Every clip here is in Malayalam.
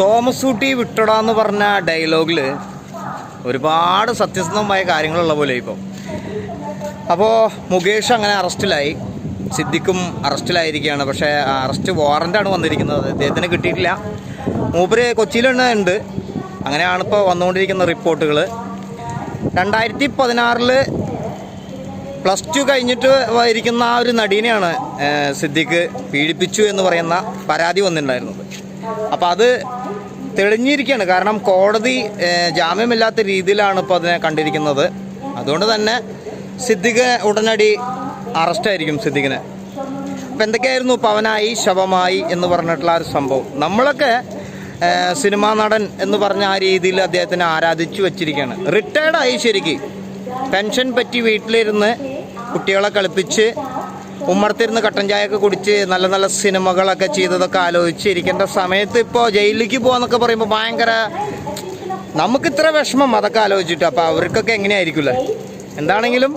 തോമസ് ഊട്ടി വിട്ടടാന്ന് പറഞ്ഞ ഡയലോഗിൽ ഒരുപാട് സത്യസന്ധമായ കാര്യങ്ങളുള്ള പോലെ ഇപ്പം. അപ്പോൾ മുകേഷ് അങ്ങനെ അറസ്റ്റിലായി. സിദ്ദിഖും അറസ്റ്റിലായിരിക്കുകയാണ്. പക്ഷേ അറസ്റ്റ് വാറന്റാണ് വന്നിരിക്കുന്നത്. അദ്ദേഹത്തിന് കിട്ടിയിട്ടില്ല. മൂപ്പര് കൊച്ചിയിലെണ്ണ ഉണ്ട്. അങ്ങനെയാണ് ഇപ്പോൾ വന്നുകൊണ്ടിരിക്കുന്ന റിപ്പോർട്ടുകൾ രണ്ടായിരത്തി പതിനാറിൽ പ്ലസ് ടു കഴിഞ്ഞിട്ട് ഇരിക്കുന്ന ആ ഒരു നടീനെയാണ് സിദ്ദിഖ് പീഡിപ്പിച്ചു എന്ന് പറയുന്ന പരാതി വന്നിട്ടുണ്ടായിരുന്നത്. അപ്പോൾ അത് തെളിഞ്ഞിരിക്കുകയാണ്. കാരണം കോടതി ജാമ്യമില്ലാത്ത രീതിയിലാണ് ഇപ്പോൾ അതിനെ കണ്ടിരിക്കുന്നത്. അതുകൊണ്ട് തന്നെ സിദ്ദിഖ് ഉടനടി അറസ്റ്റായിരിക്കും സിദ്ദിഖിനെ. അപ്പം എന്തൊക്കെയായിരുന്നു പവനായി ശവമായി എന്ന് പറഞ്ഞിട്ടുള്ള ഒരു സംഭവം? നമ്മളൊക്കെ സിനിമാ നടൻ എന്ന് പറഞ്ഞ ആ രീതിയിൽ അദ്ദേഹത്തിനെ ആരാധിച്ചു വെച്ചിരിക്കുകയാണ്. റിട്ടയർഡായി ശരിക്ക്. പെൻഷൻ പറ്റി വീട്ടിലിരുന്ന് കുട്ടികളെ കളിപ്പിച്ച് ഉമ്മർത്തിരുന്ന് കട്ടൻ ചായയൊക്കെ കുടിച്ച് നല്ല നല്ല സിനിമകളൊക്കെ ചെയ്തതൊക്കെ ആലോചിച്ച് ഇരിക്കേണ്ട സമയത്ത് ഇപ്പോൾ ജയിലിലേക്ക് പോകാന്നൊക്കെ പറയുമ്പോൾ ഭയങ്കര നമുക്ക് ഇത്ര വിഷമം അതൊക്കെ ആലോചിച്ചിട്ട് അപ്പോൾ അവർക്കൊക്കെ എങ്ങനെയായിരിക്കുമല്ലേ എന്താണെങ്കിലും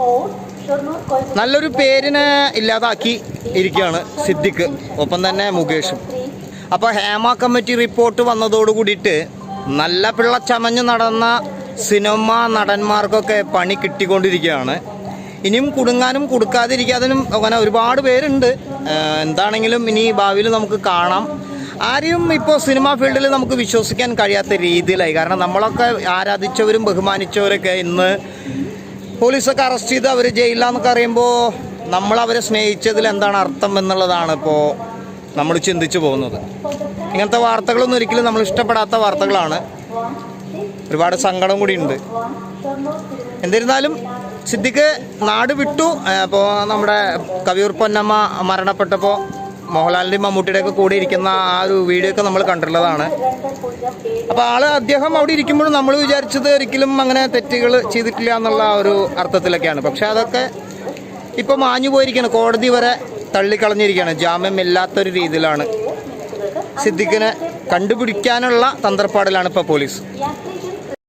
നല്ലൊരു പേരിനെ ഇല്ലാതാക്കി ഇരിക്കുകയാണ് സിദ്ദിഖ് ഒപ്പം തന്നെ മുകേഷും. അപ്പോൾ ഹേമ കമ്മിറ്റി റിപ്പോർട്ട് വന്നതോട് കൂടിയിട്ട് നല്ല പിള്ള ചമഞ്ഞ് നടന്ന സിനിമ നടന്മാർക്കൊക്കെ പണി കിട്ടിക്കൊണ്ടിരിക്കുകയാണ്. ഇനിയും കുടുങ്ങാനും കൊടുക്കാതിരിക്കാതിനും അങ്ങനെ ഒരുപാട് പേരുണ്ട്. എന്താണെങ്കിലും ഇനി ഭാവിയിൽ നമുക്ക് കാണാം. ആരെയും ഇപ്പോൾ സിനിമാ ഫീൽഡിൽ നമുക്ക് വിശ്വസിക്കാൻ കഴിയാത്ത രീതിയിലായി. കാരണം നമ്മളൊക്കെ ആരാധിച്ചവരും ബഹുമാനിച്ചവരൊക്കെ ഇന്ന് പോലീസൊക്കെ അറസ്റ്റ് ചെയ്ത് അവർ ജയിലിലാന്നൊക്കെ അറിയുമ്പോൾ നമ്മൾ അവരെ സ്നേഹിച്ചതിൽ എന്താണ് അർത്ഥം എന്നുള്ളതാണ് ഇപ്പോൾ നമ്മൾ ചിന്തിച്ചു പോകുന്നത്. ഇങ്ങനത്തെ വാർത്തകളൊന്നും ഒരിക്കലും നമ്മൾ ഇഷ്ടപ്പെടാത്ത വാർത്തകളാണ്. ഒരുപാട് സങ്കടം കൂടിയുണ്ട് എന്നിരുന്നാലും സിദ്ദിഖ് നാട് വിട്ടു. അപ്പോൾ നമ്മുടെ കവിയൂർ പൊന്നമ്മ മരണപ്പെട്ടപ്പോൾ മോഹൻലാലിന്റെയും മമ്മൂട്ടിയുടെ ഒക്കെ കൂടെ ഇരിക്കുന്ന ആ ഒരു വീഡിയോ ഒക്കെ നമ്മൾ കണ്ടിട്ടുള്ളതാണ്. അപ്പോൾ ആൾ അദ്ദേഹം അവിടെ ഇരിക്കുമ്പോഴും നമ്മൾ വിചാരിച്ചത് ഒരിക്കലും അങ്ങനെ തെറ്റുകൾ ചെയ്തിട്ടില്ല എന്നുള്ള ഒരു അർത്ഥത്തിലൊക്കെയാണ്. പക്ഷെ അതൊക്കെ ഇപ്പോൾ മാഞ്ഞു പോയിരിക്കുകയാണ് കോടതി വരെ തള്ളിക്കളഞ്ഞിരിക്കുകയാണ് ജാമ്യം ഇല്ലാത്തൊരു രീതിയിലാണ് സിദ്ദിഖിനെ കണ്ടുപിടിക്കാനുള്ള തന്ത്രപ്പാടിലാണ് ഇപ്പോൾ പോലീസ്.